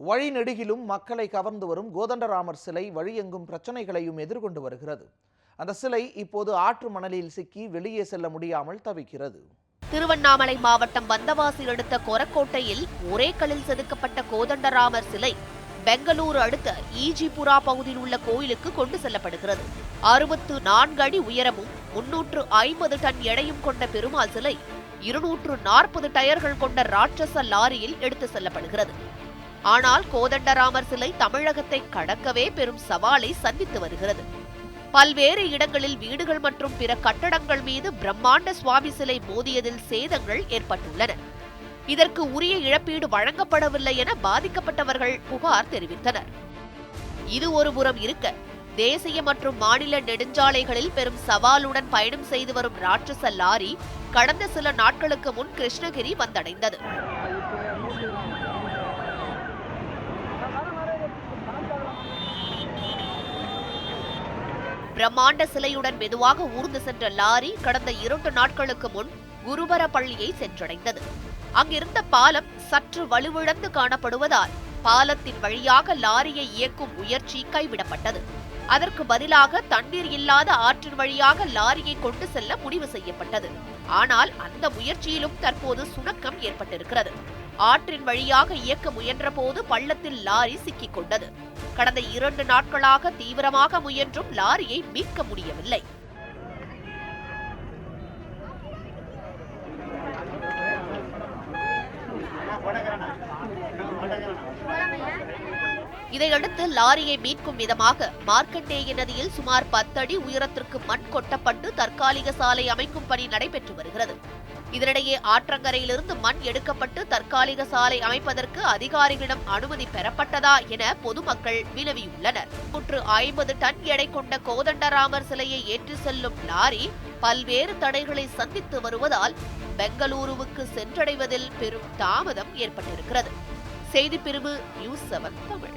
வழிநெடுகிலும் மக்களை கவர்ந்து வரும் கோதண்டராமர் சிலை வழியெங்கும் பிரச்சனைகளையும் எதிர்கொண்டு வருகிறது. அந்த சிலை இப்போது ஆற்று மணலில் சிக்கி வெளியே செல்ல முடியாமல் தவிக்கிறது. திருவண்ணாமலை மாவட்டம் வந்தவாசி அடுத்த கொரக்கோட்டையில் ஒரே கல்லில் செதுக்கப்பட்ட கோதண்டராமர் சிலை பெங்களூரு அடுத்த ஈஜிபுரா பகுதியில் உள்ள கோயிலுக்கு கொண்டு செல்லப்படுகிறது. அறுபத்து நான்கு அடி உயரமும் முன்னூற்று ஐம்பது டன் எடையும் கொண்ட பெருமாள் சிலை இருநூற்று நாற்பது டயர்கள் கொண்ட ராட்சச லாரியில் எடுத்து செல்லப்படுகிறது. ஆனால் கோதண்டராமர் சிலை தமிழகத்தை கடக்கவே பெரும் சவாலை சந்தித்து வருகிறது. பல்வேறு இடங்களில் வீடுகள் மற்றும் பிற கட்டடங்கள் மீது பிரம்மாண்ட சுவாமி சிலை மோதியதில் சேதங்கள் ஏற்பட்டுள்ளன. இதற்கு உரிய இழப்பீடு வழங்கப்படவில்லை என பாதிக்கப்பட்டவர்கள் புகார் தெரிவித்தனர். இது ஒருபுறம் இருக்க தேசிய மற்றும் மாநில நெடுஞ்சாலைகளில் பெரும் சவாலுடன் பயணம் செய்து வரும் ராட்சச லாரி கடந்த சில நாட்களுக்கு முன் கிருஷ்ணகிரி வந்தடைந்தது. பிரம்மாண்ட சிலையுடன் மெதுவாக ஊர்ந்து சென்ற லாரி கடந்த இரண்டு நாட்களுக்கு முன் குருபரப்பள்ளியை சென்றடைந்தது. அங்கிருந்த பாலம் சற்று வலுவிழந்து காணப்படுவதால் பாலத்தின் வழியாக லாரியை இயக்கும் முயற்சி கைவிடப்பட்டது. அதற்கு பதிலாக தண்ணீர் இல்லாத ஆற்றின் வழியாக லாரியை கொண்டு செல்ல முடிவு செய்யப்பட்டது. ஆனால் அந்த முயற்சியிலும் தற்போது சுணக்கம் ஏற்பட்டிருக்கிறது. ஆற்றின் வழியாக இயக்க முயன்றபோது பள்ளத்தில் லாரி சிக்கிக் கொண்டது. கடந்த இரண்டு நாட்களாக தீவிரமாக முயன்றும் லாரியை மீட்க முடியவில்லை. இதையடுத்து லாரியை மீட்கும் விதமாக மார்க்கண்டேய நதியில் சுமார் பத்தடி உயரத்திற்கு மண் கொட்டப்பட்டு தற்காலிக சாலை அமைக்கும் பணி நடைபெற்று வருகிறது. இதனிடையே ஆற்றங்கரையிலிருந்து மண் எடுக்கப்பட்டு தற்காலிக சாலை அமைப்பதற்கு அதிகாரிகளிடம் அனுமதி பெறப்பட்டதா என பொதுமக்கள் வினவியுள்ளனர். நூற்று ஐம்பது டன் எடை கொண்ட கோதண்டராமர் சிலையை ஏற்றி செல்லும் லாரி பல்வேறு தடைகளை சந்தித்து வருவதால் பெங்களூருவுக்கு சென்றடைவதில் பெரும் தாமதம் ஏற்பட்டிருக்கிறது. செய்திப்பிரிவு நியூஸ் செவன் தமிழ்.